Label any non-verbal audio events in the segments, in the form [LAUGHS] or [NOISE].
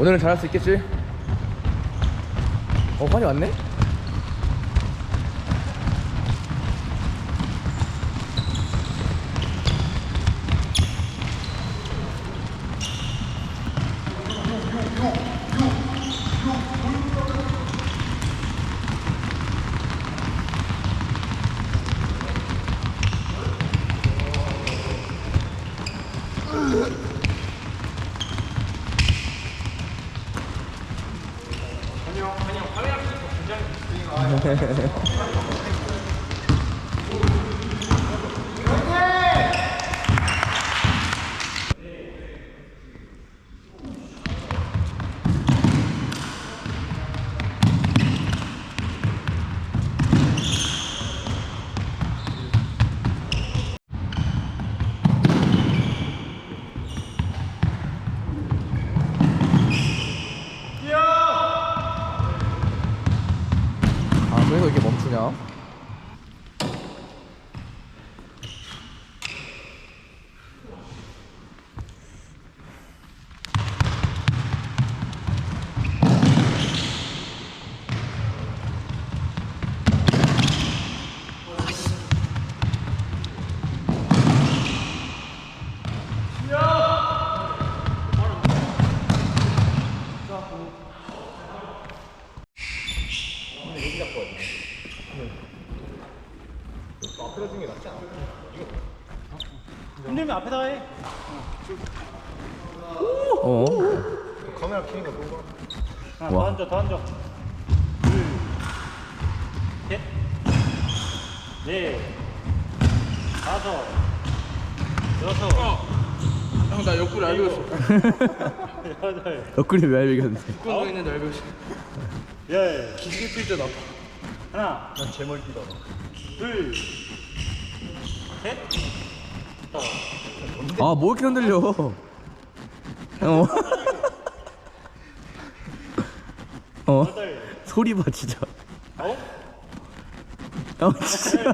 오늘은 잘할 수 있겠지? 어 환이 왔네? 아 그래서 [LAUGHS] 이렇게 멈추냐? 힘들면 앞에다 해. 어? 카메라 켜니까 너무 하나 더 와. 앉아, 더 앉아. 둘, 셋, 넷, 다섯, 여섯, 형나 옆구리 알고 있어. [LAUGHS] 여덟, 옆구리 왜 알겠는데? 끄고 있는데 알고 있어. 열. 기계 필때 나. 하나, 난 제멀 뛰다 둘, 셋, 아 뭐 이렇게 흔들려? 어? 어? 소리 봐 진짜. 아홉. 어 진짜.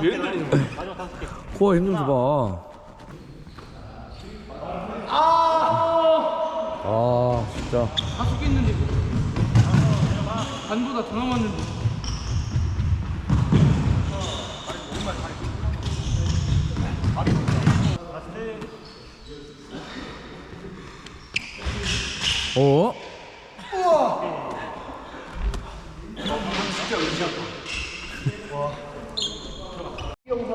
왜 흔들리는 거야? 마지막 다섯 개. 코어 힘좀 줘봐. 아 진짜. 다섯 개 있는데 뭐. 반보다 더 남았는데. 어?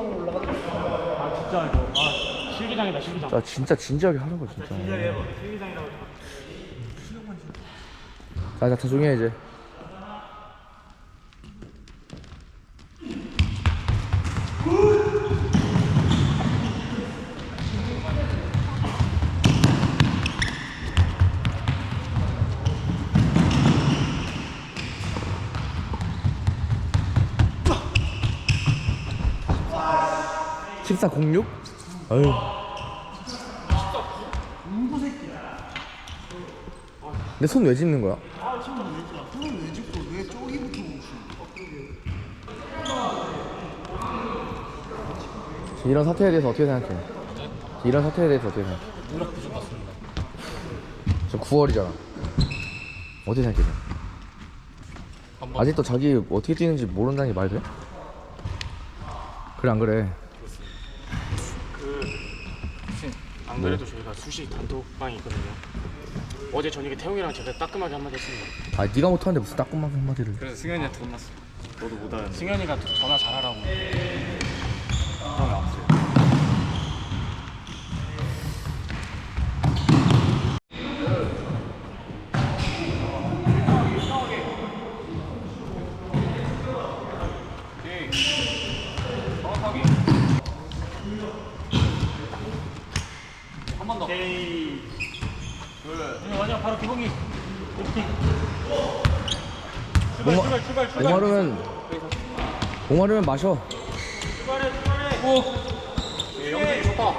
아, 진짜 이거. 아, 실기장이다, 실기장. 나 진짜 진지하게 하는 거 진짜. 실기장이라고. 자, 자, 다 조용해 이제. (1406) 어휴 내손 왜 짚는 거야? 이런 사태에 대해서 어떻게 생각해? 이런 사태에 대해서 어떻게 생각해? 노력 부족 같습니다. 저 9월이잖아. 어떻게 생각해? 아직도 자기 어떻게 뛰는지 모른다는 게 말이 돼? 그래 안 그래? 안 그래도 저희가 수시 단톡방이 있거든요. 어제 저녁에 태용이랑 제가 따끔하게 한마디 했습니다. 아 네가 못하는데 무슨 따끔한 한마디를? 그래서 승현이한테 혼났어. 너도 못하는. 승현이가 전화 잘하라고. 오케이. 둘. 마지막 바로 기봉이. 출발, 목마- 출발, 출발, 출발. 목마르면 목마르면 마셔. 출발해, 출발해. 예, 영상이 좋다.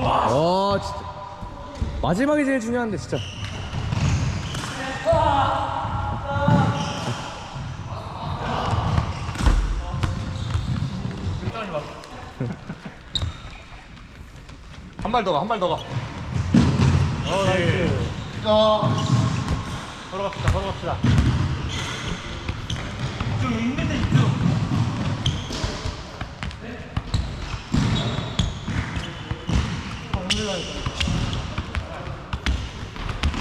와 진짜 마지막이 제일 중요한데 진짜. 한 발 더 가, 한 발 더 가. 어 나이스 어. 걸어갑시다 걸어갑시다 좀 있는데 있어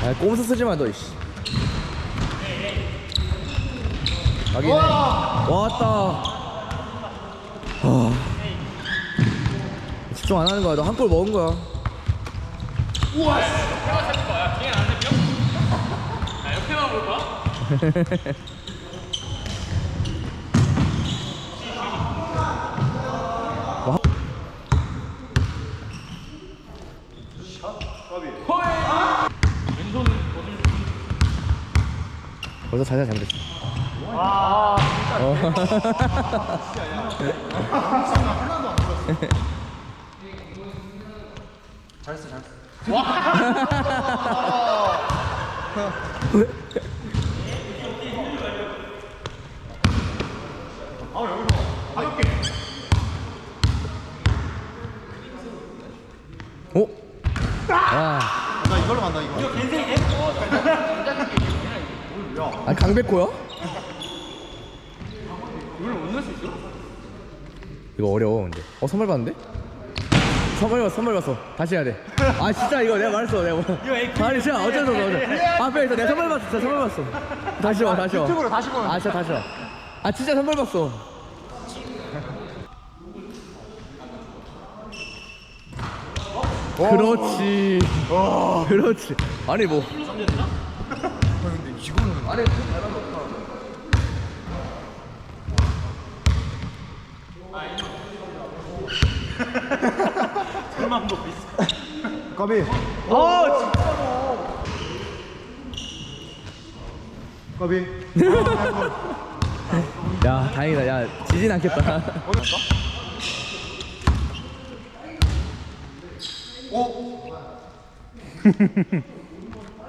아 꼼수 쓰지 마 너 이씨 확인해 왔다 아. 집중 안 하는 거야. 너 한 골 먹은 거야. 옆에만 볼 거야? 벌써 자세 잘못했어. 와 어. [LAUGHS] 오? 아, 나 이걸로 간다, 이거. 아 강백호야? 이걸 못 넣을 수 있어? 이거 어려워 근데 어 선물 받는데? 선물 받았어 선물 받았어. 다시 해야 돼아 진짜 이거 내가 말했어 내가. 뭐- 아니 진짜 어쩔 수 없어 어쩔 앞에 있어. 내가 선물 받았어 진짜 선물 받았어. 다시 와 다시 와. 유튜브로 다시 보면 아 진짜 다시 와아 진짜 선물 받았어. 그렇지. 그렇지. 아니 뭐 뭐 있어 까비. 아 진짜로 까비. 야 다행이다 야 지진 않겠다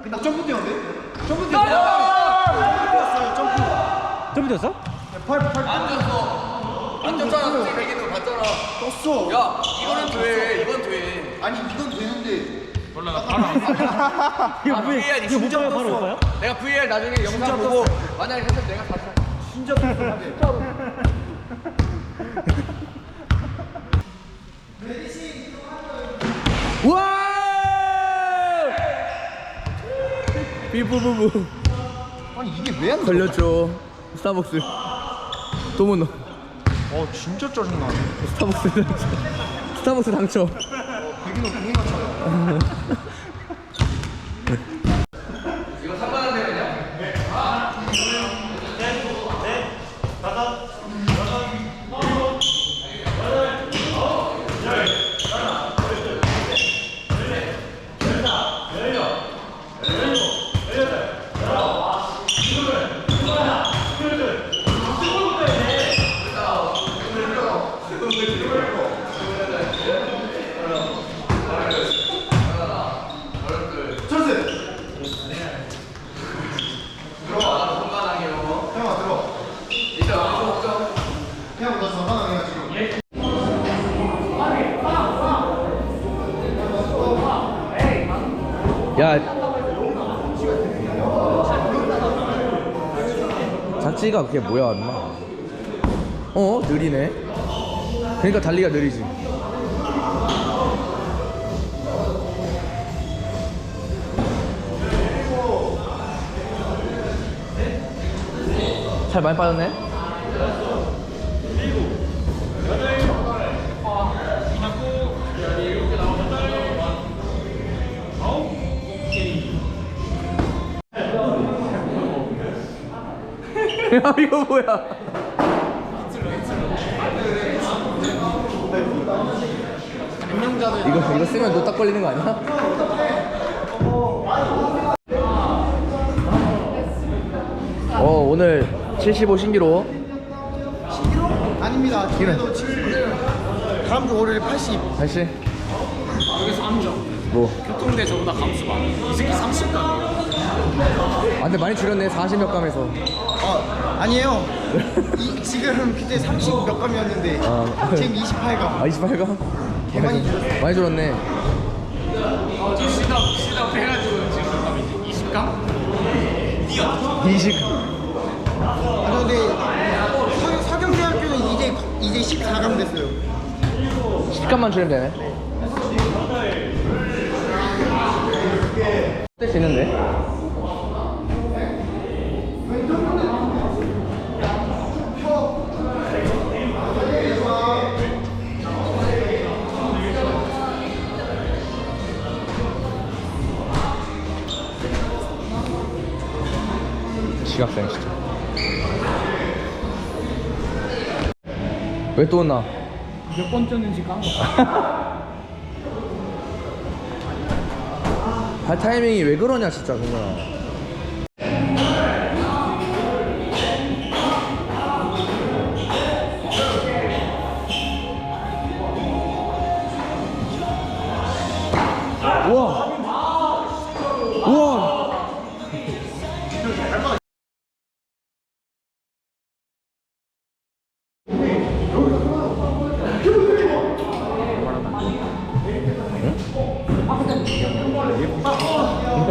나 점프 뛰었는데? 점프 뛰었어. 점프. 점프 됐어? 팔, 팔. 안 줬잖아. 대기도 봤잖아. 떴어. 야, 이거는 돼. 이건 돼. 아니, 이건 되는데. 몰라, 나 바로 안 [LAUGHS] 이거 아, 왜 VAR 이거 문자가 바로 올까요? 내가 VR 나중에 영상 보고 만약에 했으면 내가 진짜. 진짜로. [LAUGHS] 와 삐부부부 아니, 이게 왜 안 돼? 걸렸죠 스타벅스 또못 넣어 어, 진짜 짜증나네. 스타벅스 스타벅스 당첨 [LAUGHS] 백인호 공인 같잖아. 이거 상관한데 그냥. 형아, 들어. 형, 나 전화하냐, 지금. 야 작지가 그게 뭐야 인마? 어 느리네. 그러니까 달리기가 느리지. 살 많이 빠졌네 야 [LAUGHS] 이거 뭐야 이거 이거 쓰면 노딱 걸리는 거 아니야? 어 오늘 75 신기로 아닙니다. 그래도 지금 다음 주 월요일에 80. 다시 여기서 함정. 뭐 교통대 저보다 감수 많아. 이 새끼 30감이야. 아, 근데 많이 줄였네 40몇 감에서 어, 아니에요. 이, 지금 그때 30 몇 감이었는데 아. 지금 28감. 아 28감? 개 많이 줄였어. 많이 줄었네 어제 시답 시답 해가지고 지금 몇 감이지? 20감? 20 아 근데 서, 서경대학교는 이제 이제 14강 됐어요. 10감만 주면 되네 뗄수 있는데? 지각생 진짜 왜또 온나? 몇 번째는지 깐 거. 발 [LAUGHS] 타이밍이 왜 그러냐 진짜 그냥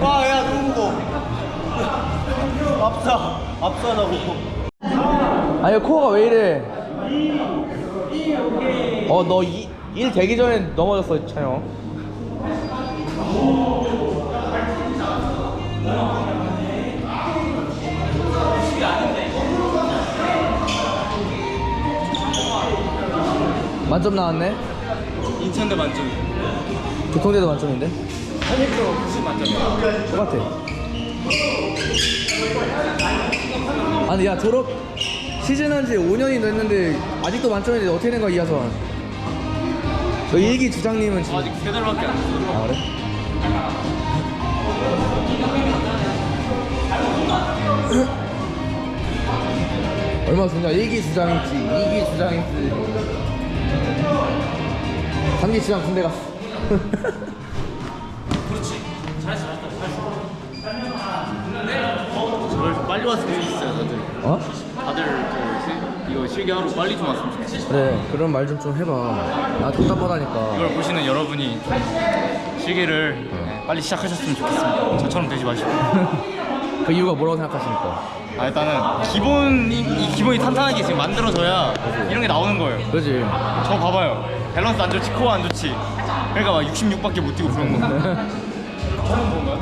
와야 누구 앞서 앞서라고. 아니 코어가 왜 이래 어너 일 되기 전에 넘어졌어 찬영 만점 나왔네 인천대 만점. 교통대도 만점인데 한일도 무슨 만점이야? 똑같아 아니 야 졸업 시즌 한 지 5년이 됐는데 아직도 만점인데 어떻게 된 거야 이하선 너 일기 주장님은 지금. 아직 세 달밖에 안 됐어. 아 그래? [LAUGHS] 얼마 좋냐? 1기 주장했지 2기 주장했지. 3기 주장 군대 갔어. [LAUGHS] 저를 좀 빨리 왔으면 좋겠어요 다들 어? 다들 그 시- 이거 실기하러 빨리 좀 왔으면 좋겠어요 그래 그런 말 좀 좀 해봐. 나 답답하다니까. 이걸 보시는 여러분이 실기를 네, 빨리 시작하셨으면 좋겠습니다. 저처럼 되지 마시고. [LAUGHS] 그 이유가 뭐라고 생각하십니까? 아 일단은 기본이 이 기본이 탄탄하게 지금 만들어져야 이런 게 나오는 거예요. 그지. 저 봐봐요. 밸런스 안 좋지 코어 안 좋지. 그러니까 막 66밖에 못 뛰고 그런 거. [LAUGHS] 본 거야?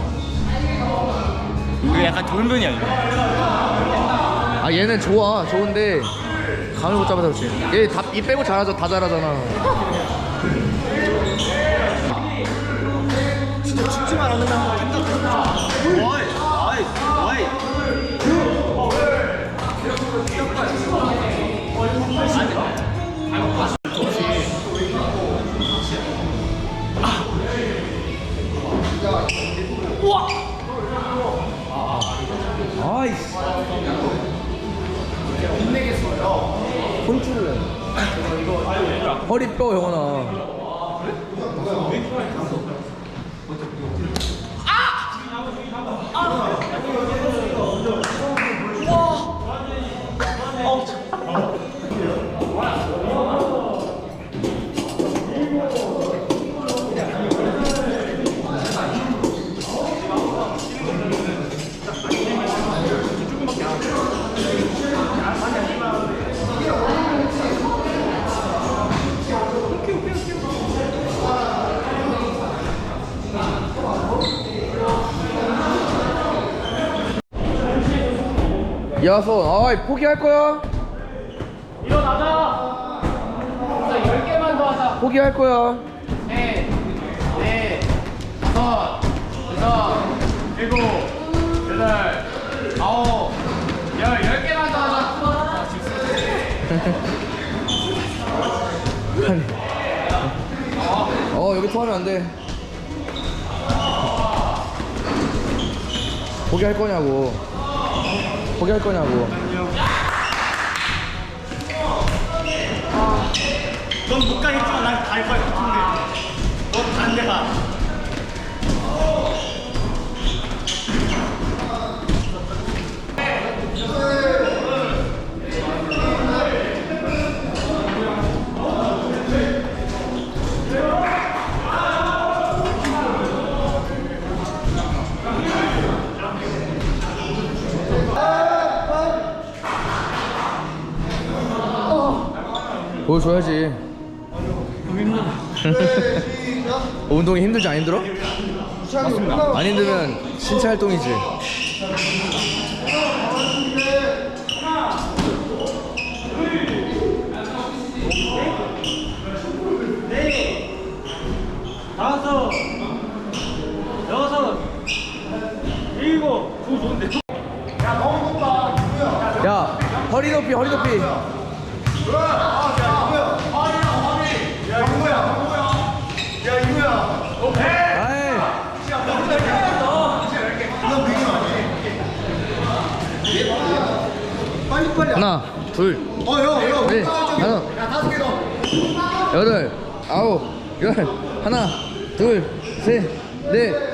이거 약간 돌변이 아니에요 아 얘는 좋아. 좋은데 감을 못 잡아서 그렇지. 얘 다 이 빼고 잘하죠. 다 잘하잖아 허리 뼈 영원아 야손 아이 포기할 거야? 일어나자. 자, 10개만 더 하자. 포기할 거야 넷, 넷, 다섯, 여섯, 일곱, 여덟, 아홉, 열, 10개만 더 하자. [LAUGHS] 어 여기 토하면 안돼 포기할 거냐고 포기할 거냐고. 넌 못 가겠지만 난갈 거야 같은데 넌 반대 가 보여줘야지. 어, [LAUGHS] 운동이 힘들지 안 힘들어? 안 힘들면 신체 활동이지. 다섯 여섯 일곱 두 좋은데 야 허리 높이 허리 높이 아이. 하나 둘. 넷, 다섯 여덟 아홉 열. 하나 둘 셋 넷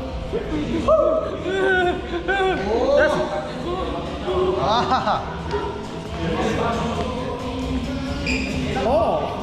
아. 어.